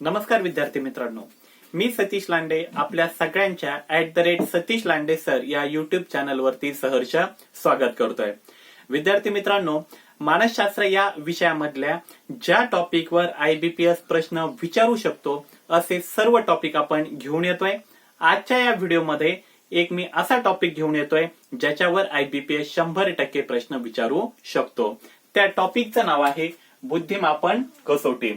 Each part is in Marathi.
नमस्कार विद्यार्थी मित्रांनो. मी सतीश लांडे आपल्या सगळ्यांच्या at the rate Satish Lande sir या युट्यूब चॅनलवरती सहर्ष स्वागत करतोय. विद्यार्थी मित्रांनो मानसशास्त्र या विषयामधल्या ज्या टॉपिकवर आयबीपीएस प्रश्न विचारू शकतो असे सर्व टॉपिक आपण घेऊन येतोय. आजच्या या व्हिडिओमध्ये एक मी असा टॉपिक घेऊन येतोय ज्याच्यावर आयबीपीएस शंभर टक्के प्रश्न विचारू शकतो. त्या टॉपिकचं नाव आहे बुद्धिमापन कसोटी.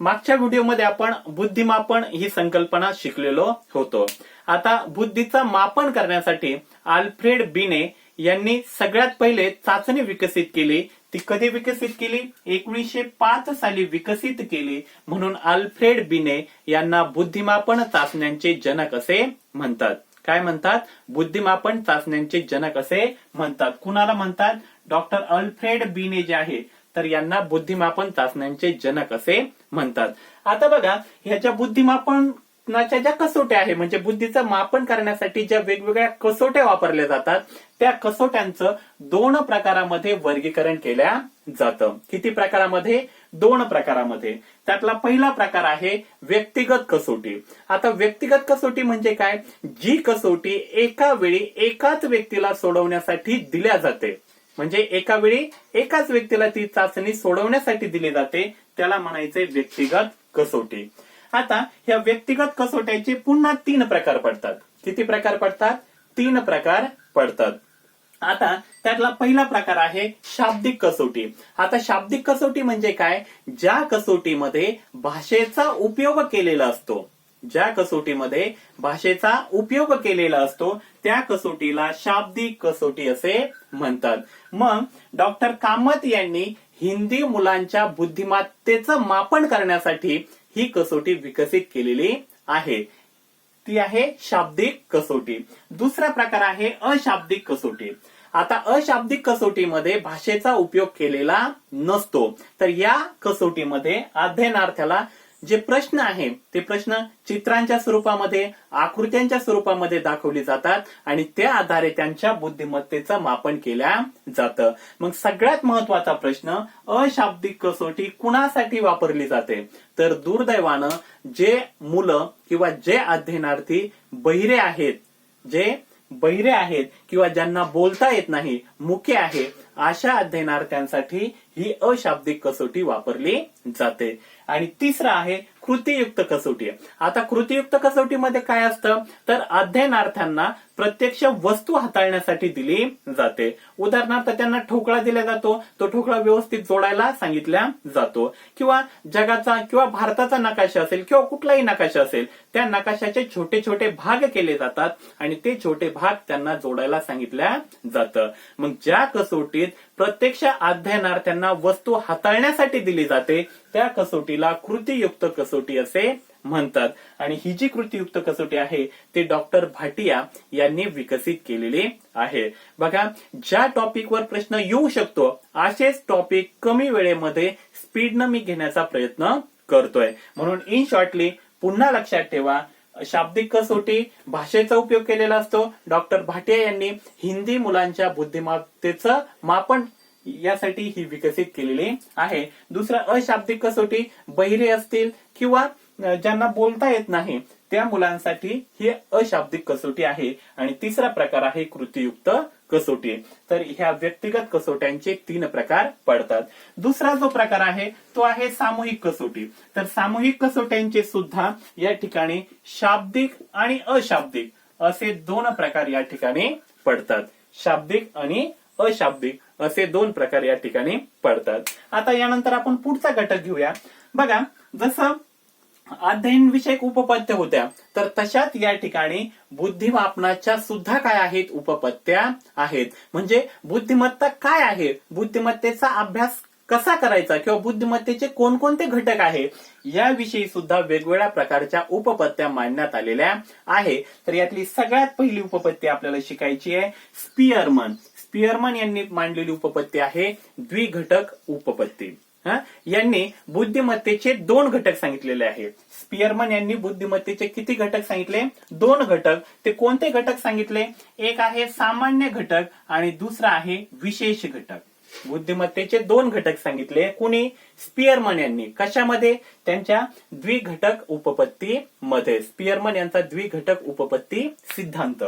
मागच्या व्हिडिओमध्ये आपण बुद्धिमापन ही संकल्पना शिकलेलो होतो. आता बुद्धीचं मापन करण्यासाठी आल्फ्रेड बिने यांनी सगळ्यात पहिले चाचणी विकसित केली. ती कधी विकसित केली? एकोणीसशे पाच साली विकसित केली. म्हणून आल्फ्रेड बिने यांना बुद्धिमापन चाचण्यांचे जनक असे म्हणतात. काय म्हणतात? बुद्धिमापन चाचण्यांचे जनक असे म्हणतात. कुणाला म्हणतात? डॉक्टर अल्फ्रेड बिने जे आहे तर यांना बुद्धिमापन चाचण्यांचे जनक असे म्हणतात. आता बघा ह्याच्या बुद्धिमापनाच्या ज्या कसोट्या आहे म्हणजे बुद्धीचं मापन करण्यासाठी ज्या वेगवेगळ्या कसोट्या वापरल्या जातात त्या कसोट्यांचं दोन प्रकारामध्ये वर्गीकरण केल्या जातं. किती प्रकारामध्ये? दोन प्रकारामध्ये. त्यातला पहिला प्रकार आहे व्यक्तिगत कसोटी. आता व्यक्तिगत कसोटी म्हणजे काय? जी कसोटी एका वेळी एकाच व्यक्तीला सोडवण्यासाठी दिल्या जाते. म्हणजे एका वेळी एकाच व्यक्तीला ती चाचणी सोडवण्यासाठी दिली जाते त्याला म्हणायचे व्यक्तिगत कसोटी. आता ह्या व्यक्तिगत कसोट्याचे पुन्हा तीन प्रकार पडतात. किती प्रकार पडतात? तीन प्रकार पडतात. आता त्यातला पहिला प्रकार आहे शाब्दिक कसोटी. आता शाब्दिक कसोटी म्हणजे काय? ज्या कसोटीमध्ये भाषेचा उपयोग केलेला असतो. ज्या कसोटीमध्ये भाषेचा उपयोग केलेला असतो त्या कसोटीला शाब्दिक कसोटी असे म्हणतात. मग डॉक्टर कामत यांनी हिंदी मुलांच्या बुद्धिमत्तेचं मापन करण्यासाठी ही कसोटी विकसित केलेली आहे. ती आहे शाब्दिक कसोटी. दुसरा प्रकार आहे अशाब्दिक कसोटी. आता अशाब्दिक कसोटीमध्ये भाषेचा उपयोग केलेला नसतो. तर या कसोटीमध्ये अध्ययनार्थ्याला जे प्रश्न आहे ते प्रश्न चित्रांच्या स्वरूपामध्ये आकृत्यांच्या स्वरूपामध्ये दाखवली जातात आणि त्या आधारे त्यांच्या बुद्धिमत्तेचं मापन केल्या जातं. मग सगळ्यात महत्त्वाचा प्रश्न अशाब्दिक कसोटी कुणासाठी वापरली जाते? तर दुर्दैवानं जे मुलं किंवा जे अध्ययनार्थी बहिरे आहेत जे बहिरे आहेत किंवा ज्यांना बोलता येत नाही मुके आहे अशा अध्ययनार्थ्यांसाठी ही अशाब्दिक कसोटी वापरली जाते. आणि तिसरा आहे कृतीयुक्त कसोटी. आता कृतीयुक्त कसोटीमध्ये काय असतं? तर अध्ययनार्थ्यांना प्रत्यक्ष वस्तू हाताळण्यासाठी दिली जाते. उदाहरणार्थ त्यांना ठोकळा दिला जातो. तो ठोकळा व्यवस्थित जोडायला सांगितला जातो. किंवा जगाचा किंवा भारताचा नकाशा असेल किंवा कुठलाही नकाशा असेल त्या नकाशाचे छोटे छोटे भाग केले जातात आणि ते छोटे भाग त्यांना जोडायला सांगितल्या जातं. मग ज्या कसोटीत प्रत्यक्ष अध्ययनार्थ्यांना वस्तू हाताळण्यासाठी दिली जाते त्या कसोटीला कृतीयुक्त कसोटी असे म्हणतात. आणि ही जी कृतीयुक्त कसोटी आहे ते डॉक्टर भाटिया यांनी विकसित केलेली आहे. बघा ज्या टॉपिकवर प्रश्न येऊ शकतो असेच टॉपिक कमी वेळेमध्ये स्पीडनं मी घेण्याचा प्रयत्न करतोय. म्हणून इन शॉर्टली पुन्हा लक्षात ठेवा शाब्दिक कसोटी भाषेचा उपयोग केलेला असतो. डॉक्टर भाटिया यांनी हिंदी मुलांच्या बुद्धिमत्तेचं मापन यासाठी ही विकसित केलेली आहे. दुसरं अशाब्दिक कसोटी बहिरे असतील किंवा ज्यांना बोलता येत नाही त्या मुलांसाठी ही अशाब्दिक कसोटी आहे. आणि तिसरा प्रकार आहे कृतीयुक्त कसोटी तर ह्या व्यक्तिगत कसोट्यांचे तीन प्रकार पडतात. दुसरा जो प्रकार आहे तो आहे सामूहिक कसोटी. तर सामूहिक कसोट्यांचे सुद्धा या ठिकाणी शाब्दिक आणि अशाब्दिक असे दोन प्रकार या ठिकाणी पडतात. शाब्दिक आणि अशाब्दिक असे दोन प्रकार या ठिकाणी पडतात. आता यानंतर आपण पुढचा घटक घेऊया. बघा जसं अध्ययन विषयक उपपत्त्या होत्या. तर तशाच या ठिकाणी बुद्धिमापनाच्या सुद्धा काय आहेत? उपपत्त्या आहेत. म्हणजे बुद्धिमत्ता काय आहे? बुद्धिमत्तेचा अभ्यास कसा करायचा? किंवा बुद्धिमत्तेचे कोणकोणते घटक आहे? याविषयी सुद्धा वेगवेगळ्या प्रकारच्या उपपत्त्या मांडण्यात आलेल्या आहे तर यातली सगळ्यात पहिली उपपत्ती आपल्याला शिकायची आहे स्पियरमन स्पियरमन यांनी मांडलेली उपपत्ती आहे द्विघटक उपपत्ती यांनी बुद्धिमत्तेचे दोन घटक सांगितलेले आहेत. स्पियरमन यांनी बुद्धिमत्तेचे किती घटक सांगितले? दोन घटक. ते कोणते घटक सांगितले? एक आहे सामान्य घटक आणि दुसरा आहे विशेष घटक. बुद्धिमत्तेचे दोन घटक सांगितले. कुणी? स्पियरमन यांनी. कशामध्ये? त्यांच्या द्विघटक उपपत्ती मध्ये स्पियरमन यांचा द्विघटक उपपत्ती सिद्धांत.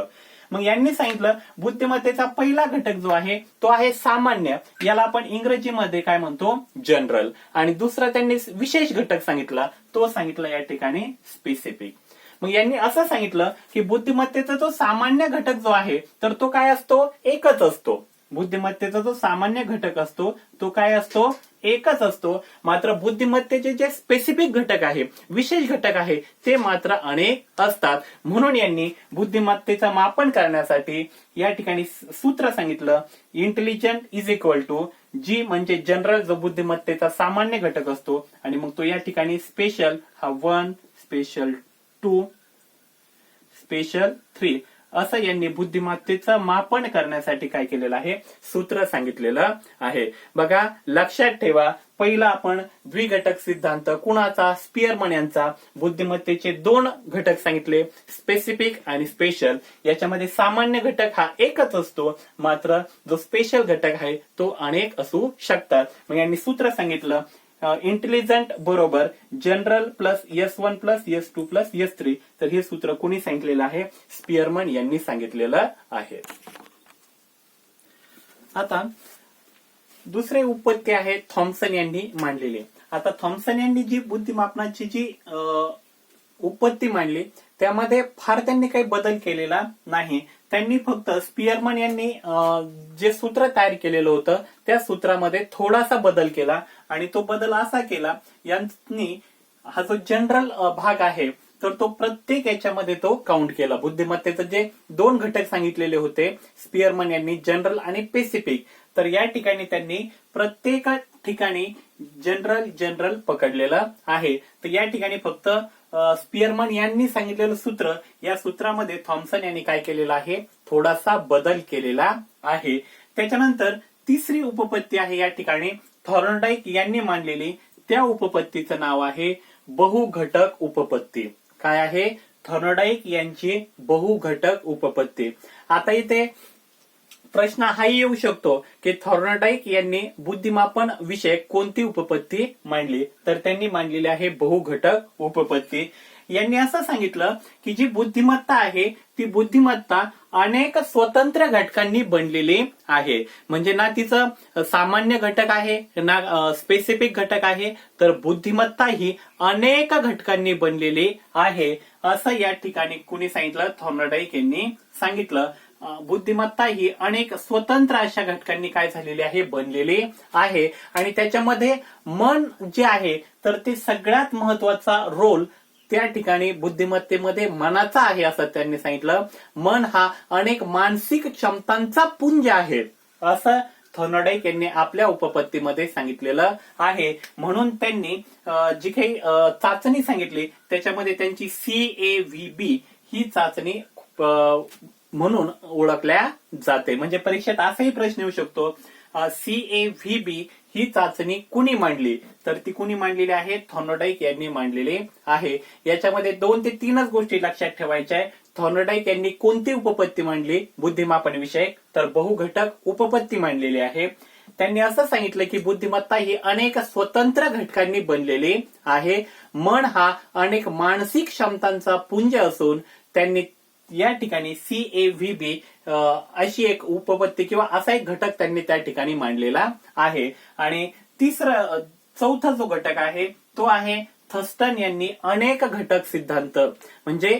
मग यांनी सांगितलं बुद्धिमत्तेचा पहिला घटक जो आहे तो आहे सामान्य. याला आपण इंग्रजीमध्ये काय म्हणतो? जनरल. आणि दुसरा त्यांनी विशेष घटक सांगितला तो सांगितला या ठिकाणी स्पेसिफिक मग यांनी असं सांगितलं की बुद्धिमत्तेचा जो सामान्य घटक जो आहे तर तो काय असतो? एकच असतो. बुद्धिमत्तेचा जो सामान्य घटक असतो तो काय असतो? एकच असतो. मात्र बुद्धिमत्तेचे जे स्पेसिफिक घटक आहे विशेष घटक आहे ते मात्र अनेक असतात. म्हणून यांनी बुद्धिमत्तेचं मापन करण्यासाठी या ठिकाणी सूत्र सांगितलं intelligent is equal to G म्हणजे जनरल जो बुद्धिमत्तेचा सामान्य घटक असतो. आणि मग तो या ठिकाणी स्पेशल हा one special two special three असं यांनी बुद्धिमत्तेचं मापन करण्यासाठी काय केलेलं आहे? सूत्र सांगितलेलं आहे. बघा लक्षात ठेवा पहिला आपण द्विघटक सिद्धांत कुणाचा? स्पियरमन यांचा. बुद्धिमत्तेचे दोन घटक सांगितले स्पेसिफिक आणि स्पेशल याच्यामध्ये सामान्य घटक हा एकच असतो मात्र जो स्पेशल घटक आहे तो अनेक असू शकतात. मग यांनी सूत्र सांगितलं इंटेलिजंट बरोबर general plus S one plus S two plus S three तर हे सूत्र कोणी सांगितलेलं आहे? स्पियरमन यांनी सांगितलेलं आहे. आता दुसरे उपत्ती आहे? थॉम्सन यांनी मांडलेली. आता थॉम्सन यांनी जी बुद्धिमापनाची जी अं, उपत्ती मांडली त्यामध्ये फार त्यांनी काही बदल केलेला नाही. त्यांनी फक्त स्पियरमन यांनी जे सूत्र तयार केलेलं होतं त्या सूत्रामध्ये थोडासा बदल केला. आणि तो बदल असा केला यांनी हा जो जनरल भाग आहे तर तो प्रत्येक याच्यामध्ये तो काउंट केला. बुद्धिमत्तेचे जे दोन घटक सांगितलेले होते स्पियरमन यांनी जनरल आणि पेसिफिक तर या ठिकाणी त्यांनी प्रत्येक ठिकाणी जनरल जनरल पकडलेलं आहे. तर या ठिकाणी फक्त स्पियरमन यांनी सांगितलेलं सूत्र या सूत्रामध्ये थॉम्सन यांनी काय केलेलं आहे? थोडासा बदल केलेला आहे. त्याच्यानंतर तिसरी उपपत्ती आहे या ठिकाणी. थॉर्नडाईक यांनी मांडलेली त्या उपपत्तीचं नाव आहे बहुघटक उपपत्ती. काय आहे? थॉर्नडाईक यांची बहुघटक उपपत्ती. आता इथे प्रश्न हाही येऊ शकतो की थॉर्नडाईक यांनी बुद्धिमापन विषय कोणती उपपत्ती मांडली? तर त्यांनी मांडलेली आहे बहुघटक उपपत्ती. यांनी असं सांगितलं की जी बुद्धिमत्ता आहे ती बुद्धिमत्ता अनेक स्वतंत्र घटकांनी बनलेली आहे. म्हणजे ना तिचं सामान्य घटक आहे ना स्पेसिफिक घटक आहे तर बुद्धिमत्ता ही अनेक घटकांनी बनलेली आहे. असं या ठिकाणी कुणी सांगितलं? थॉर्नडाईक यांनी सांगितलं. बुद्धिमत्ता ही अनेक स्वतंत्र अशा घटकांनी काय झालेली आहे बनलेली आहे. आणि त्याच्यामध्ये मन जे आहे तर ते सगळ्यात महत्त्वाचा रोल त्या ठिकाणी बुद्धिमत्तेमध्ये मनाचा आहे असं त्यांनी सांगितलं. मन हा अनेक मानसिक क्षमतांचा पुंज आहे असं थॉर्नडाईक यांनी आपल्या उपपत्तीमध्ये सांगितलेलं आहे. म्हणून त्यांनी जी काही चाचणी सांगितली त्याच्यामध्ये त्यांची सी ए व्ही बी ही चाचणी अं, म्हणून ओळखल्या जाते. म्हणजे परीक्षेत असाही प्रश्न येऊ शकतो. सी ए व्ही बी ही चाचणी कुणी मांडली? तर ती कुणी मांडलेली आहे? थॉर्नोडाईक यांनी मांडलेली आहे. याच्यामध्ये दोन ते तीनच गोष्टी लक्षात ठेवायच्या आहे थॉर्नोडाईक यांनी कोणती उपपत्ती मांडली? बुद्धिमापन विषयक तर बहुघटक उपपत्ती मांडलेली आहे. त्यांनी असं सांगितलं की बुद्धिमत्ता ही अनेक स्वतंत्र घटकांनी बनलेली आहे. मन हा अनेक मानसिक क्षमतांचा पुंज असून त्यांनी या ठिकाणी सी ए व्ही बी अशी एक उपपत्ती किंवा असा एक घटक त्यांनी त्या ठिकाणी मांडलेला आहे. आणि तिसरा चौथा जो घटक आहे तो आहे थस्टन यांनी अनेक घटक सिद्धांत. म्हणजे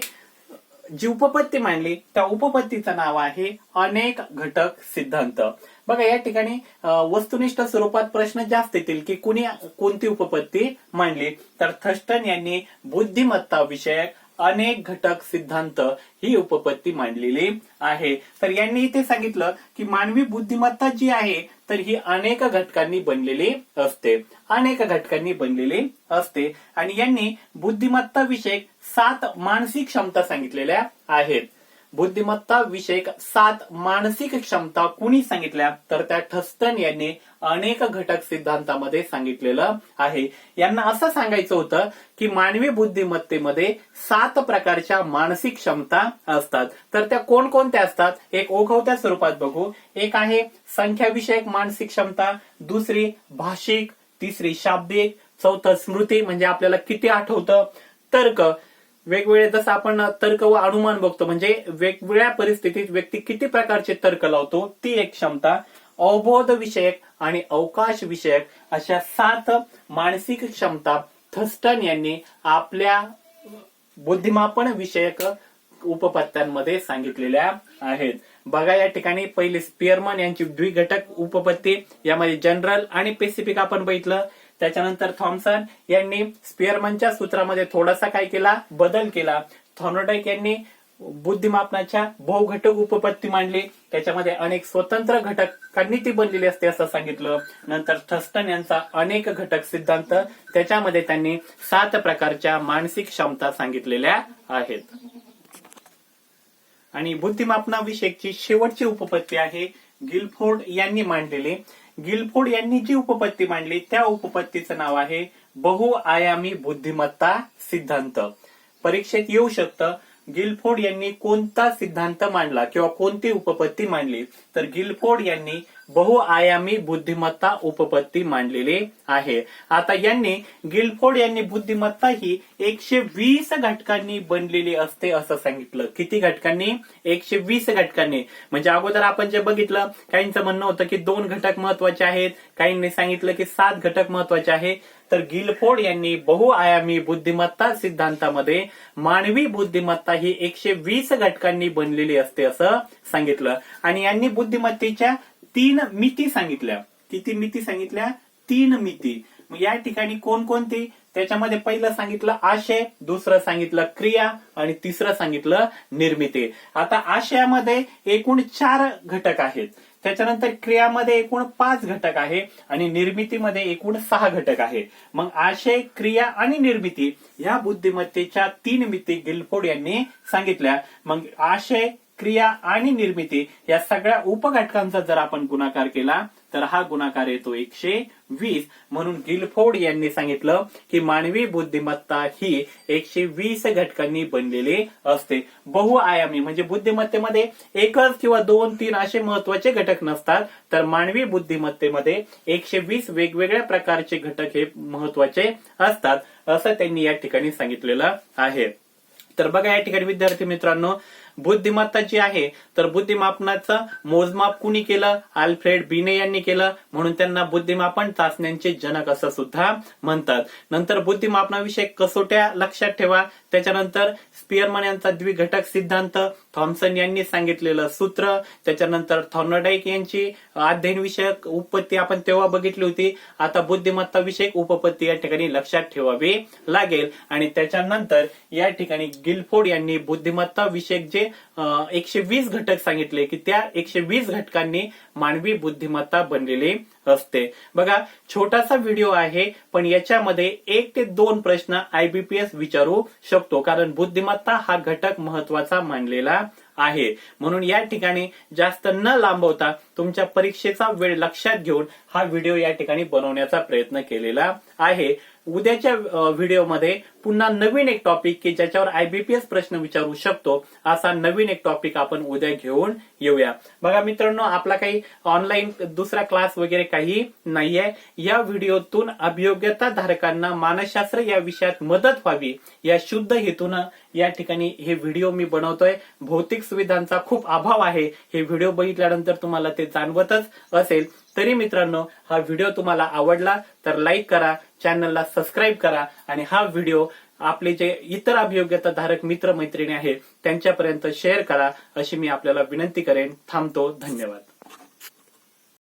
जी उपपत्ती मांडली त्या उपपत्तीचं नाव आहे अनेक घटक सिद्धांत. बघा या ठिकाणी वस्तुनिष्ठ स्वरूपात प्रश्न जास्त येतील की कुणी कोणती उपपत्ती मांडली? तर थस्टन यांनी बुद्धिमत्ता विषयक अनेक घटक सिद्धांत ही उपपत्ती मांडलेली आहे. तर यांनी इथे सांगितलं की मानवी बुद्धिमत्ता जी आहे तर ही अनेक घटकांनी बनलेली असते. अनेक घटकांनी बनलेली असते. आणि यांनी बुद्धिमत्ता विषयक सात मानसिक क्षमता सांगितलेल्या आहेत. बुद्धिमत्ता विषयक सात मानसिक क्षमता कुणी सांगितल्या? तर त्या ठस्टन यांनी अनेक घटक सिद्धांतामध्ये सांगितलेलं आहे. यांना असं सांगायचं होतं की मानवी बुद्धिमत्तेमध्ये सात प्रकारच्या मानसिक क्षमता असतात. तर त्या कोणकोणत्या असतात? एक ओघवत्या स्वरूपात बघू. एक आहे संख्याविषयक मानसिक क्षमता दुसरी भाषिक तिसरी शाब्दिक चौथं स्मृती म्हणजे आपल्याला किती आठवतं? तर्क. वेगवेगळे जसं आपण तर्क व अनुमान बघतो म्हणजे वेगवेगळ्या परिस्थितीत व्यक्ती किती प्रकारचे तर्क लावतो ती एक क्षमता अवबोध विषयक आणि अवकाश विषयक अशा सात मानसिक क्षमता थस्टन यांनी आपल्या बुद्धिमापन विषयक उपपत्त्यांमध्ये सांगितलेल्या आहेत. बघा या ठिकाणी पहिले स्पिअरमन यांची द्विघटक उपपत्ती यामध्ये जनरल आणि पेसिफिक आपण बघितलं. त्याच्यानंतर थॉम्सन यांनी स्पिअरमनच्या सूत्रामध्ये थोडासा काय केला? बदल केला. थॉर्नडाईक यांनी बुद्धिमापनाच्या बहुघटक उपपत्ती मांडली. त्याच्यामध्ये अनेक स्वतंत्र घटकांनी ती बनलेली असते असं सांगितलं. नंतर थस्टन यांचा अनेक घटक सिद्धांत त्याच्यामध्ये त्यांनी सात प्रकारच्या मानसिक क्षमता सांगितलेल्या आहेत. आणि बुद्धिमापनाविषयीची शेवटची उपपत्ती आहे गिलफोर्ड यांनी मांडलेली. गिलफोर्ड यांनी जी उपपत्ती मांडली त्या उपपत्तीचं नाव आहे बहुआयामी बुद्धिमत्ता सिद्धांत. परीक्षेत येऊ शकतं गिलफोर्ड यांनी कोणता सिद्धांत मांडला किंवा कोणती उपपत्ती मांडली? तर गिलफोर्ड यांनी बहुआयामी बुद्धिमत्ता उपपत्ती मांडलेली आहे. आता यांनी गिलफोर्ड यांनी बुद्धिमत्ता ही एकशे वीस घटकांनी बनलेली असते असं सांगितलं. किती घटकांनी? एकशे वीस घटकांनी. म्हणजे अगोदर आपण जे बघितलं काहींचं म्हणणं होतं की दोन घटक महत्त्वाचे आहेत काहींनी सांगितलं की सात घटक महत्त्वाचे आहे तर गिलफोर्ड यांनी बहुआयामी बुद्धिमत्ता सिद्धांतामध्ये मानवी बुद्धिमत्ता ही एकशे वीस घटकांनी बनलेली असते असं सांगितलं. आणि यांनी बुद्धिमत्तेच्या तीन मिती सांगितल्या. किती मिती सांगितल्या? तीन मिती. मग या ठिकाणी कोणकोणती त्याच्यामध्ये पहिलं सांगितलं आशय दुसरं सांगितलं क्रिया आणि तिसरं सांगितलं निर्मिती. आता आशयामध्ये एकूण चार घटक आहेत. त्याच्यानंतर क्रियामध्ये एकूण पाच घटक आहे आणि निर्मितीमध्ये एकूण सहा घटक आहे. मग आशय क्रिया आणि निर्मिती या बुद्धिमत्तेच्या तीन मिती गिलफोड यांनी सांगितल्या. मग आशय क्रिया आणि निर्मिती या सगळ्या उपघटकांचा जर आपण गुणाकार केला तर हा गुणाकार येतो एकशे वीस. म्हणून गिलफोर्ड यांनी सांगितलं की मानवी बुद्धिमत्ता ही एकशे वीस घटकांनी बनलेली असते. बहुआयामी म्हणजे बुद्धिमत्तेमध्ये एकच किंवा दोन तीन असे महत्त्वाचे घटक नसतात तर मानवी बुद्धिमत्तेमध्ये एकशे वीस वेगवेगळ्या प्रकारचे घटक हे महत्त्वाचे असतात असं त्यांनी या ठिकाणी सांगितलेलं आहे. तर बघा या ठिकाणी विद्यार्थी मित्रांनो बुद्धिमत्ता जी आहे तर बुद्धिमापनाचं मोजमाप कुणी केलं? आल्फ्रेड बिने यांनी केलं. म्हणून त्यांना बुद्धिमापन चाचण्यांचे जनक असं सुद्धा म्हणतात. नंतर बुद्धिमापनाविषयी कसोट्या लक्षात ठेवा. त्याच्यानंतर स्पियरमन यांचा द्विघटक सिद्धांत थॉम्सन यांनी सांगितलेलं सूत्र त्याच्यानंतर थॉर्नडाईक यांची अध्ययन विषयक उपपत्ती आपण तेव्हा बघितली होती. आता बुद्धिमत्ता विषयक उपपत्ती या ठिकाणी लक्षात ठेवावी लागेल. आणि त्याच्यानंतर या ठिकाणी गिलफोर्ड यांनी बुद्धिमत्ता विषयक जे एकशे वीस घटक सांगितले की त्या एकशे वीस घटकांनी मानवी बुद्धिमत्ता बनलेली असते. बघा छोटासा व्हिडिओ आहे पण याच्यामध्ये एक ते दोन प्रश्न आयबीपीएस विचारू शकतो कारण बुद्धिमत्ता हा घटक महत्त्वाचा मानलेला आहे. म्हणून या ठिकाणी जास्त न लांबवता तुमच्या परीक्षेचा वेळ लक्षात घेऊन हा व्हिडिओ या ठिकाणी बनवण्याचा प्रयत्न केलेला आहे. उद्याच्या व्हिडिओमध्ये पुन्हा नवीन एक टॉपिक की ज्याच्यावर आयबीपीएस प्रश्न विचारू शकतो असा नवीन एक टॉपिक आपण उद्या घेऊन येऊया. बघा मित्रांनो आपला काही ऑनलाईन दुसरा क्लास वगैरे काही नाहीये. या व्हिडिओतून अभियोग्यता धारकांना मानसशास्त्र या विषयात मदत व्हावी या शुद्ध हेतून या ठिकाणी हे व्हिडिओ मी बनवतोय. भौतिक सुविधांचा खूप अभाव आहे. हे व्हिडिओ बघितल्यानंतर तुम्हाला ते जाणवतच असेल. तरी मित्रांनो हा व्हिडिओ तुम्हाला आवडला तर लाईक करा चॅनलला सबस्क्राईब करा आणि हा व्हिडिओ आपले जे इतर अभियोग्यता धारक मित्र मैत्रिणी आहेत त्यांच्यापर्यंत शेअर करा अशी मी आपल्याला विनंती करेन. थांबतो. धन्यवाद.